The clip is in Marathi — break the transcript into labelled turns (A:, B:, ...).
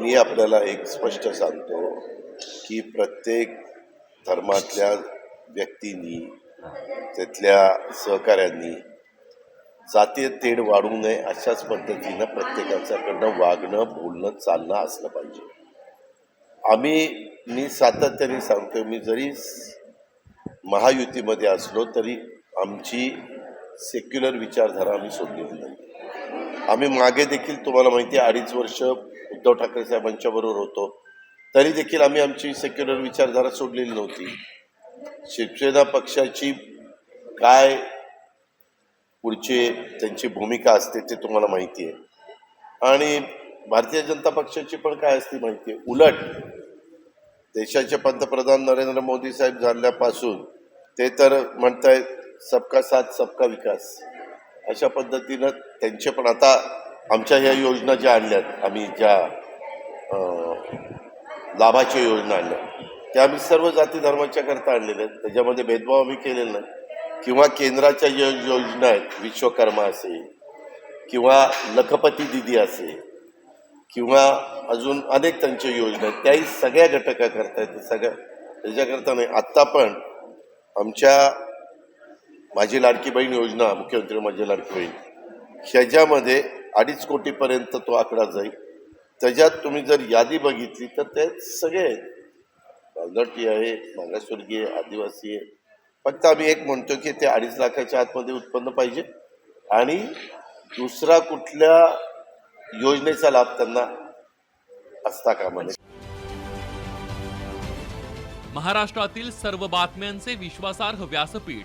A: मी आपल्याला एक स्पष्ट सांगतो की प्रत्येक धर्मातल्या व्यक्तींनी त्यातल्या सहकाऱ्यांनी जातीय तेढ वाढू नये अशाच पद्धतीनं प्रत्येकाच्याकडनं वागणं बोलणं चालणं असलं पाहिजे. आम्ही मी सातत्याने सांगतो मी जरी महायुतीमध्ये असलो तरी आमची सेक्युलर विचारधारा आम्ही सोडलेली नाही. आम्ही मागे देखील तुम्हाला माहिती आहे अडीच वर्ष उद्धव ठाकरे साहेबांच्या बरोबर होतो. तरी देखील आम्ही आमची सेक्युलर विचारधारा सोडलेली नव्हती. शिवसेना पक्षाची काय पुढचे त्यांची भूमिका असते ते तुम्हाला माहिती आहे. आणि भारतीय जनता पक्षाची पण काय असते माहिती आहे? उलट देशाचे पंतप्रधान नरेंद्र मोदी साहेब झाल्यापासून ते तर म्हणतायत सबका साथ सबका विकास. अशा पद्धतीनं त्यांचे पण आता आमच्या ह्या योजना ज्या आणल्यात आम्ही ज्या लाभाच्या योजना आणल्या त्या आम्ही सर्व जाती धर्माच्या करता आणलेल्या आहेत. त्याच्यामध्ये भेदभाव आम्ही केलेला नाही. किंवा केंद्राच्या ज्या योजना आहेत विश्वकर्मा असेल किंवा लखपती दिदी असेल किंवा अजून अनेक त्यांच्या योजना आहेत त्याही सगळ्या घटका करतायत. सगळ्या त्याच्याकरता नाही. आत्ता पण आमच्या माझी लाडकी बहीण योजना मुख्यमंत्री माझी लाडकी बहीण ह्याच्यामध्ये अडीच कोटीपर्यंत तो आकडा जाईल. त्याच्यात तुम्ही जर यादी बघितली तर ते सगळे आहेत. आहे मागासवर्गीय आहे, आदिवासी आहे. फक्त आम्ही एक म्हणतो की ते अडीच लाखाच्या आतमध्ये उत्पन्न पाहिजे. आणि दुसरा कुठल्या योजनेचा लाभ त्यांना असता कामा नये.
B: महाराष्ट्रातील सर्व बातम्यांचे विश्वासार्ह व्यासपीठ